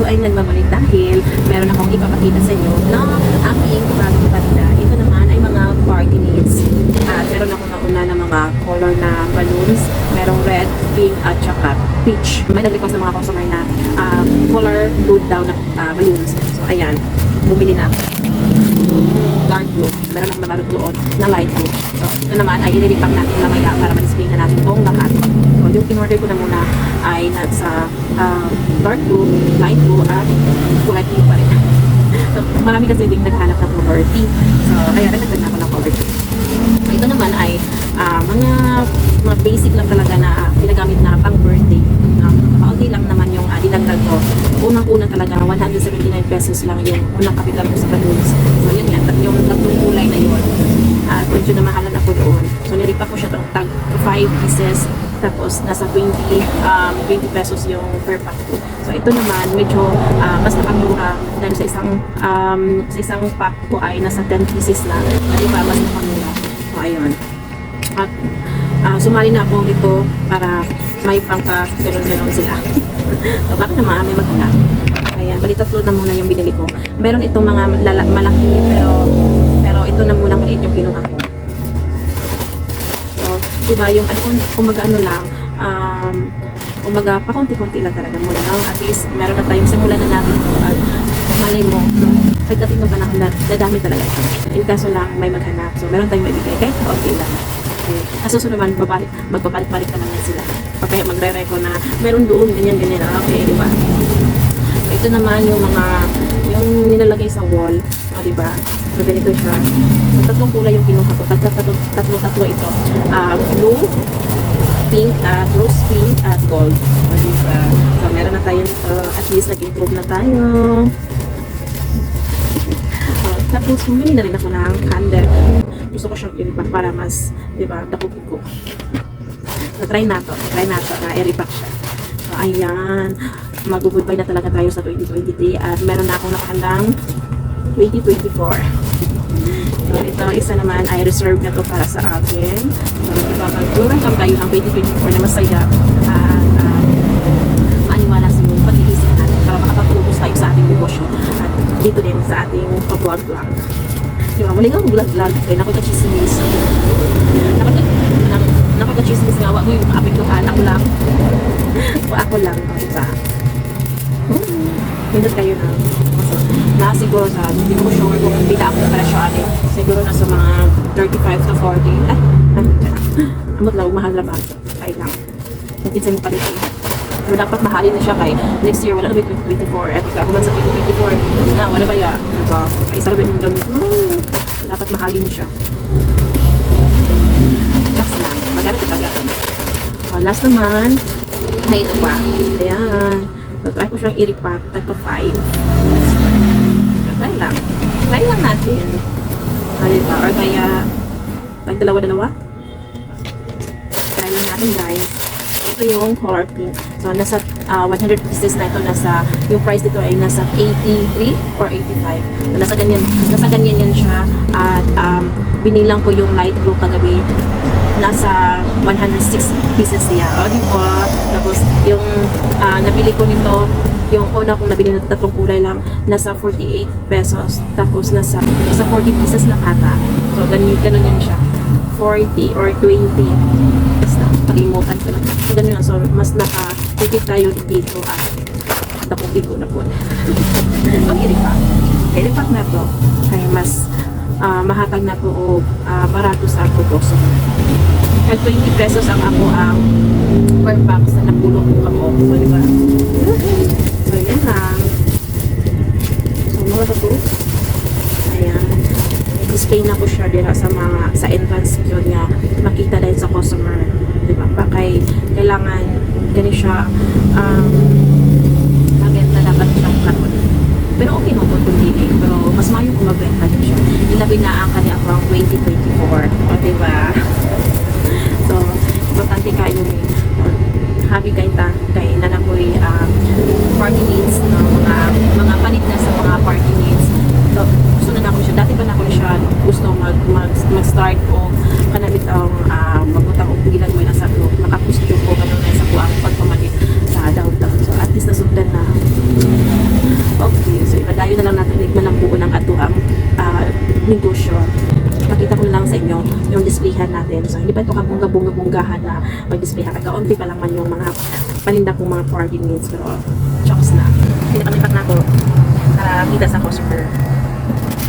ko ay nagmamalit dahil meron akong ipapakita sa inyo na aking bagong paninda. Ito naman ay mga party needs. At meron ako nauna ng mga color na balloons. Merong red, pink, at saka peach. May nag-request ng mga customer na ah, color blue daw na ah, balloons. So, ayan. Bumili na ako dark blue. Meron akong nabalot doon na light blue. So, ito naman ay ililipak natin mamaya para ma-display na natin itong lahat. So, yung in-order ko na muna ay nasa um, dark blue, light blue, at kulay pink pa rin. so, marami kasi din naghanap ng color. So, kaya nagdagdag na ako ng color. So, ito naman ay ah, mga mga basic lang talaga na ginagamit na pang birthday. Um, kaunti lang naman yung uh, dinagdag ko. Unang-una talaga, 179 pesos lang yung unang kapital ko sa balloons. So, yun nga, yung tatlong kulay na yun. At medyo na mahalan ako doon. So, nilipa ko siya tag 5 pieces. Tapos, nasa 20, um, 20 pesos yung per pack. So, ito naman, medyo ah, mas nakamura dahil sa isang um, sa isang pack ko ay nasa 10 pieces na. Di ba, mas nakamura. So, ayun. At ah, sumali na ako dito para may pangka ganon-ganon sila. so, bakit naman may maghanap? Ayan, bali tatlo na muna yung binili ko. Meron itong mga lala- malaki pero pero ito na muna maliit yung kinuha ko. Diba yung ano kung kumaga ano lang um, kumaga pa konti-konti lang talaga muna no? at least meron na tayong simulan na natin ito at malay mo pagdating ng panahon na dadami talaga ito. In kaso lang may maghanap. So meron tayong maibigay kahit konti lang. Okay. Susunod naman babalik, magbabalik-balik na lang sila. O kaya magre-reco na meron doon ganyan ganyan ah, okay di ba? Ito naman yung mga yung nilalagay sa wall o di ba so ganito siya. So, tatlong kulay yung kinuha ko. Tatlo tatlo ito. Ah, blue pink at rose pink at gold. O di ba so meron na tayo nito at least nag-improve na tayo. Oh, tapos bumili na rin ako ng candle. Gusto ko siyang iripak para mas di ba dakupin ko. So try na to try na to na i-repack siya. So ayan. Mag-goodbye na talaga tayo sa 2023 at meron na akong nakahandang 2024 so ito isa naman ay reserve na to para sa akin. So diba mag-welcome tayo ng 2024 na masaya at um, maaniwala sa yung pag-iisip natin para makapag-focus tayo sa ating negosyo at dito din sa ating pag-vlog-vlog di ba? Muli nga mag-vlog-vlog kaya nakagka-chismis nakagka-chismis nga wag mo yung apektuhan. Ako lang. O ako lang Pindot kayo na. So, siguro sa, hindi ko sure kung bila ako ng presyo atin. Siguro na sa mga 35 to 40. Eh, ano ka na. Amot lang, mahal na ba? Kaya lang. Mo pa rin. Pero dapat mahalin na siya kay next year, wala na ba yung 2024. At ikaw, kung sa 2024, na, wala ba ya? Diba? Ay, sarap yung gamit mo. Dapat mahalin siya. Last lang. Maganda talaga. Oh, last naman, ay ito pa. Ayan. So, try ko siyang i-repack. Tagpa 5. So, try lang. Try lang natin. Diba? Or kaya, tag dalawa-dalawa. Try lang natin, guys. Ito yung color pink. So, nasa ah, 100 pieces na ito. Nasa, yung price dito ay nasa 83 or 85. So, nasa ganyan, nasa ganyan yan siya. At um, binilang ko yung light blue kagabi nasa 106 pieces niya. O, di ba? Tapos, yung ah, nabili ko nito, yung una kong nabili na tatlong kulay lang, nasa 48 pesos. Tapos, nasa, nasa 40 pieces lang ata. So, ganun, ganun yun siya. 40 or 20. Basta, palimutan ko lang. So, ganun lang. So, mas naka-tipid tayo dito at nakupi ko na po. Okay, repack na to. Kaya mas ah, mahatag na to o ah, barato sa ako po. So, at 20 pesos ang ako ang per box na napulong ko ako. So, di ba? So, yun lang. So, mga to. Ayan. I-display na ko siya dira sa mga sa entrance yun nga makita din sa customer. Di ba? Pa kay kailangan gani siya um, maganda dapat siyang karon. Pero okay po kung dili. Pero mas mayo kung magbenta din siya. Ilabi na ang kanya pang 2024. O, di ba? So, importante kayo ni happy kay ta kay nanapoy um, party needs no mga mga palit na sa mga party needs so gusto na ako siya dati pa na ako siya gusto mag mag, mag start o kanabit ang um, magbutang og gilan mo na sa ko makakustyum ko kanon na sa kuang pagpamalit sa downtown so at least nasugdan na displayhan natin. So, hindi pa ito kabungga-bunga-bunggahan na mag-displayhan. Kakaunti pa lang man yung mga paninda kong mga party meals. Pero, chokes na. Pinakamipak na ako para kita sa customer.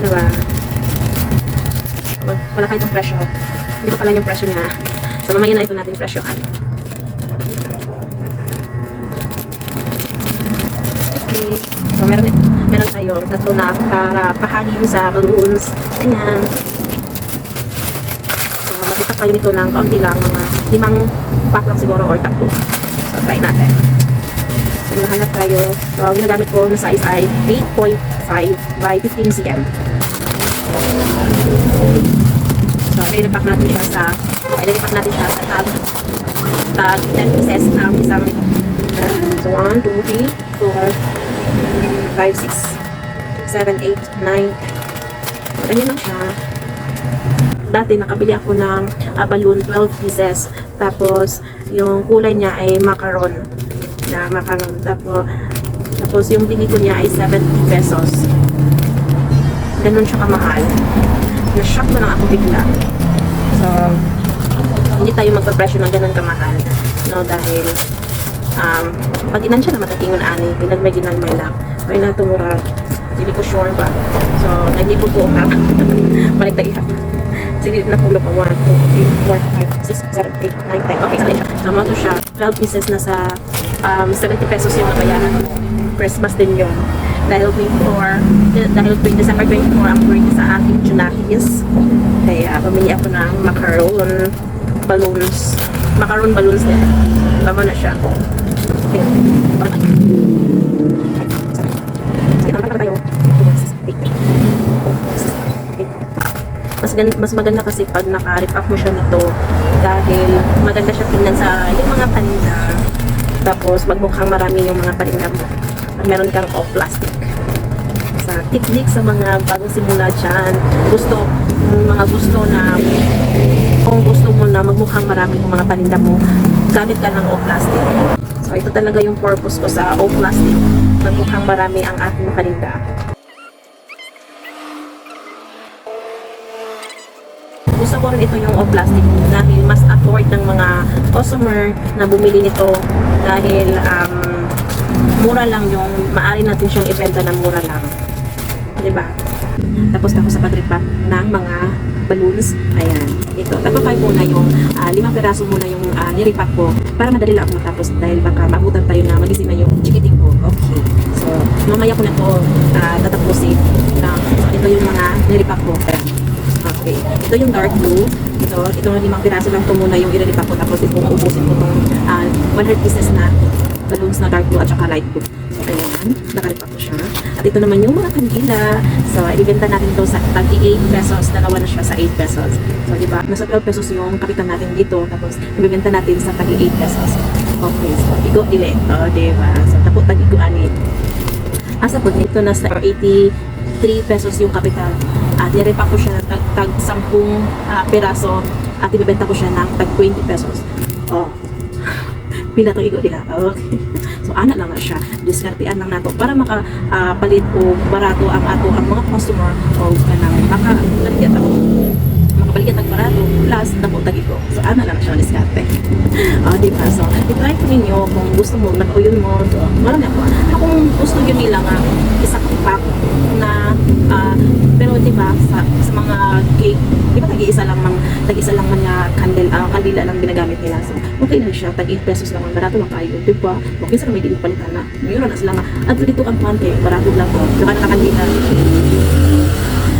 Diba? Wag- Wala kahit ang presyo. Hindi pa pala yung presyo niya. So, mamaya na ito natin presyohan. Okay. So, meron, meron tayo tatlo na para pahangin sa balloons. Ayan. Tayo nito ng kaunti lang, mga limang pack lang siguro or tatlo. So, try natin. So, nahanap tayo. So, ginagamit ko na size ay 8.5 by 15 cm. So, i-repack natin siya sa i-repack natin siya sa tag tag 10 pieces ang isang so 1, 2, 3, 4 5, 6 7, 8, 9 so, ganyan lang siya dati nakabili ako ng ah, balloon 12 pieces. Tapos yung kulay niya ay macaron. Na macaron. Tapos tapos yung bili ko niya ay 70 pesos. Ganun siya kamahal. Na-shock na lang ako bigla. So hindi tayo magpa-presyo ng ganun kamahal no? Dahil um, pag inansya na matatingon ani pinagmay ginagmay lang. May natumura hindi ko sure ba. So po po ka balik tayo sige na pulo pa 1, 2, 3, 4, 5, 6, 7, 8, 9, 10 okay sa siya so mga siya. 12 pieces na sa um, 70 pesos yung nabayaran ko. Christmas din yun. Dahil 24 dahil 20 December 24 ang birthday sa aking Junakis kaya pamili ako ng macaron balloons. Macaron balloons din. Tama na siya. Okay. Gan mas maganda kasi pag naka-repack mo siya nito dahil maganda siya tingnan sa yung mga paninda. Tapos magmukhang marami yung mga paninda mo meron kang off plastic sa tikdik sa mga bagong simula dyan. Gusto mga gusto na kung gusto mo na magmukhang marami yung mga paninda mo gamit ka ng off plastic so ito talaga yung purpose ko sa off plastic magmukhang marami ang aking paninda gusto ko rin ito yung off plastic dahil mas afford ng mga customer na bumili nito dahil um, mura lang yung maaari natin siyang ibenta ng mura lang. 'Di ba? Tapos ako sa pagripa ng mga balloons. Ayan. Ito. Tagpapay muna yung ah, limang peraso muna yung uh, niripack ko para madali lang ako matapos dahil baka maabutan tayo na magising na yung chikiting ko. Okay. So, mamaya ko na ito ah, tatapusin. Na, so, ito yung mga niripack ko. Okay. Ito yung dark blue. Ito, ito limang piraso lang ito muna yung irelipa ko. Tapos ito, uubusin ko itong ah, uh, 100 pieces na balloons na dark blue at saka light blue. So, ayan. Nakalipa ko siya. At ito naman yung mga kandila. So, ibenta natin ito sa 38 pesos. Dalawa na siya sa 8 pesos. So, di ba? Nasa 12 pesos yung kapitan natin dito. Tapos, ibenta natin sa 38 pesos. Okay. So, igo dileto, di ba? So, tapos tag-iguan. Eh. Asa po, ito nasa 80 3 pesos yung kapital. At uh, nirepa ko siya ng tag, tag 10 uh, ah, peraso at ibebenta ko siya ng tag 20 pesos. Oh. Pila to igo dila. Okay. So ana lang na siya. Diskartean lang nato para makapalit ah, uh, o barato ang ato ang mga customer o kanang maka nagkat ako makapaligyan ng barato plus dako tagi ko. So ana lang siya diskarte. oh, di ba? So i-try ko ninyo kung gusto mo, nag-uyon mo. So, marami ako. Kung gusto nyo nila nga, isa pack na, ah, pero di ba, sa, sa mga cake, di ba tag-iisa lang mang, tag-isa lang man nga candle, ah, kandila lang ginagamit nila. So, okay lang siya, tag 8 pesos lang, ang barato lang kayo, di ba? Okay, sa may din palitan na. Mayroon na sila nga, at dito ang pante, barato lang ko, lahat na kandila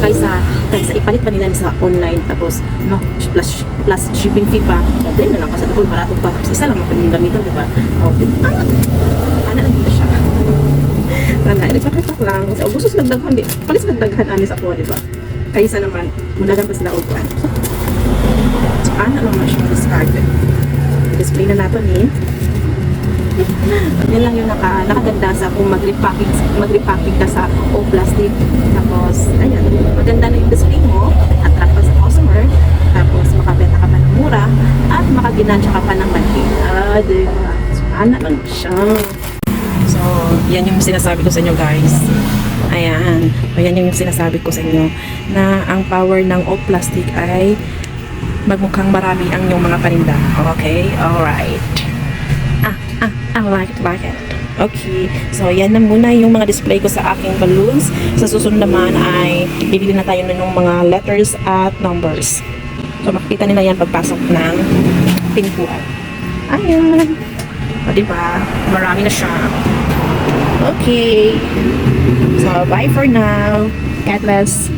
kaysa kaysa ipalit pa nila sa online tapos no plus plus shipping fee pa. Dahil na lang kasi ito barato pa. Tapos isa lang ang pwedeng gamitin di ba? Okay ah ana lang siya? Sana nagpakipak lang. Sa gusto sila daghan di palis sila daghan ani sa po di ba? Kaysa naman mudagan pa sila kuan so ana lang na siya discarded display na nato ni yan lang yung naka, nakaganda sa kung mag-repacking, mag-repacking ka sa o plastic. Tapos, ayan, maganda na yung display mo, attract ka sa customer, tapos makabenta ka pa ng mura, at makaginansya ka pa ng malaki. Ah, diba? So, ana lang siya. So, yan yung sinasabi ko sa inyo guys. Ayan. Ayan yung sinasabi ko sa inyo na ang power ng o plastic ay magmukhang marami ang inyong mga paninda. Okay? Alright. Ah, ah, I like it, like it. Okay. So, yan na muna yung mga display ko sa aking balloons. Sa susunod naman ay bibili na tayo ng mga letters at numbers. So, makikita nila yan pagpasok ng pintuan. Ayan. O, diba? Marami na siya. Okay. So, bye for now. God bless.